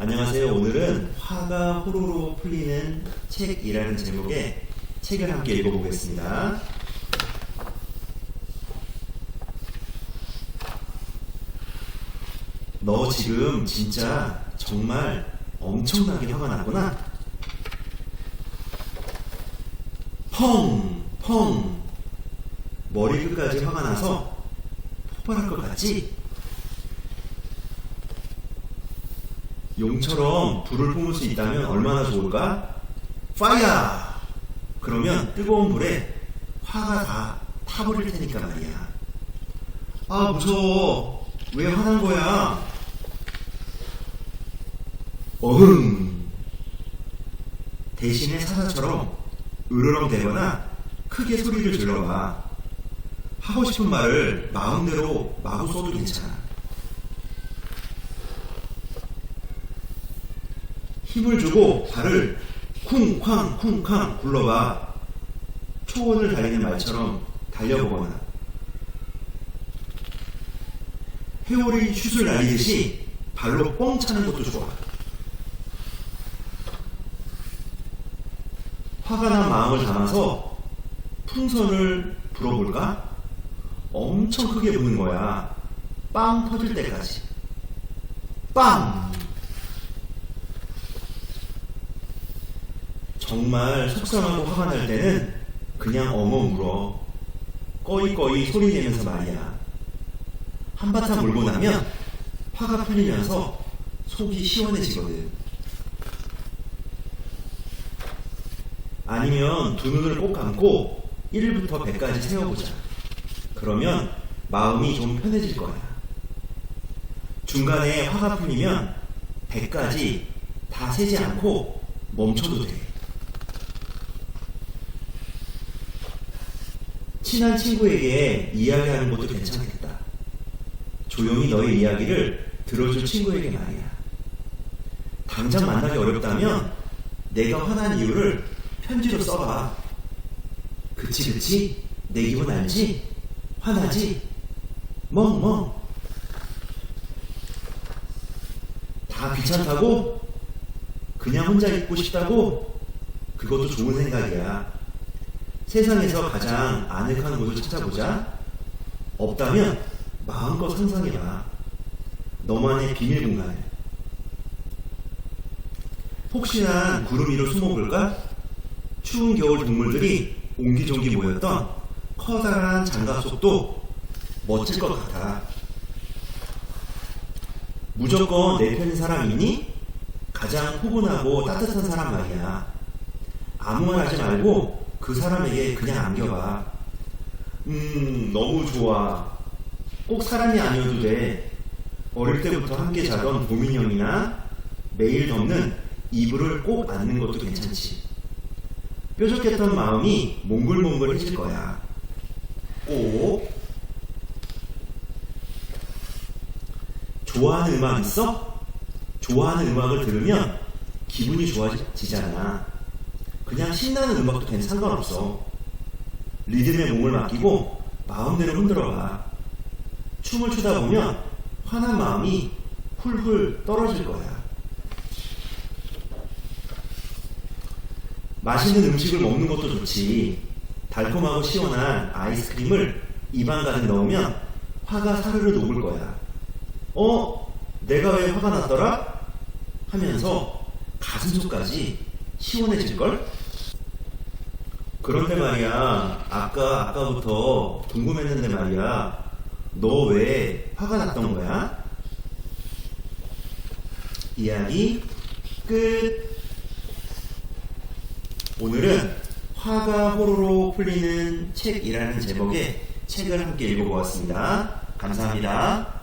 안녕하세요. 오늘은 화가 호로로 풀리는 책이라는 제목의 책을 함께 읽어보겠습니다. 너 지금 진짜 정말 엄청나게 화가 났구나. 펑, 펑. 머리 끝까지 화가 나서 폭발할 것 같지? 용처럼 불을 뿜을 수 있다면 얼마나 좋을까? 파이어! 그러면 뜨거운 불에 화가 다 타버릴 테니까 말이야. 아, 무서워. 왜 화난 거야? 어흥. 대신에 사자처럼 으르렁대거나 크게 소리를 질러봐. 하고 싶은 말을 마음대로 마구 써도 괜찮아. 힘을 주고 발을 쿵쾅 쿵쾅 굴러봐. 초원을 달리는 말처럼 달려보거나 회오리 슛을 날리듯이 발로 뻥 차는 것도 좋아. 화가 난 마음을 담아서 풍선을 불어볼까? 엄청 크게 부는 거야. 빵 터질 때까지. 빵! 정말 속상하고 화가 날 때는 그냥 엉엉 울어. 꺼이꺼이 소리 내면서 말이야. 한바탕 울고 나면 화가 풀리면서 속이 시원해지거든. 아니면 두 눈을 꼭 감고 1부터 100까지 세어보자. 그러면 마음이 좀 편해질 거야. 중간에 화가 풀리면 100까지 다 세지 않고 멈춰도 돼. 친한 친구에게 이야기하는 것도 괜찮겠다. 조용히 너의 이야기를 들어줄 친구에게 말이야. 당장 만나기 어렵다면 내가 화난 이유를 편지로 써봐. 그치, 그치? 내 기분 알지? 화나지? 멍멍. 다 귀찮다고? 그냥 혼자 있고 싶다고? 그것도 좋은 생각이야. 세상에서 가장 아늑한 곳을 찾아보자. 없다면 마음껏 상상해봐. 너만의 비밀 공간을. 혹시나 구름 위로 숨어볼까? 추운 겨울 동물들이 옹기종기 모였던 커다란 장갑 속도 멋질 것 같아. 무조건 내 편인 사람이니? 가장 포근하고 따뜻한 사람 말이야. 아무 말 하지 말고 그 사람에게 그냥 안겨봐. 음, 너무 좋아. 꼭 사람이 아니어도 돼. 어릴 때부터 함께 자던 보민 형이나 매일 덮는 이불을 꼭 안는 것도 괜찮지. 뾰족했던 마음이 몽글몽글해질 거야. 꼭. 좋아하는 음악 있어? 좋아하는 음악을 들으면 기분이 좋아지잖아. 그냥 신나는 음악도 된 상관없어. 리듬에 몸을 맡기고 마음대로 흔들어봐. 춤을 추다 보면 화난 마음이 훌훌 떨어질 거야. 맛있는 음식을 먹는 것도 좋지. 달콤하고 시원한 아이스크림을 입안 가득 넣으면 화가 사르르 녹을 거야. 어? 내가 왜 화가 났더라? 하면서 가슴속까지 시원해질걸? 그런데 말이야, 아까, 아까부터 궁금했는데 말이야, 너 왜 화가 났던 거야? 이야기 끝. 오늘은 화가 호로로 풀리는 책이라는 제목의 책을 함께 읽어보았습니다. 감사합니다.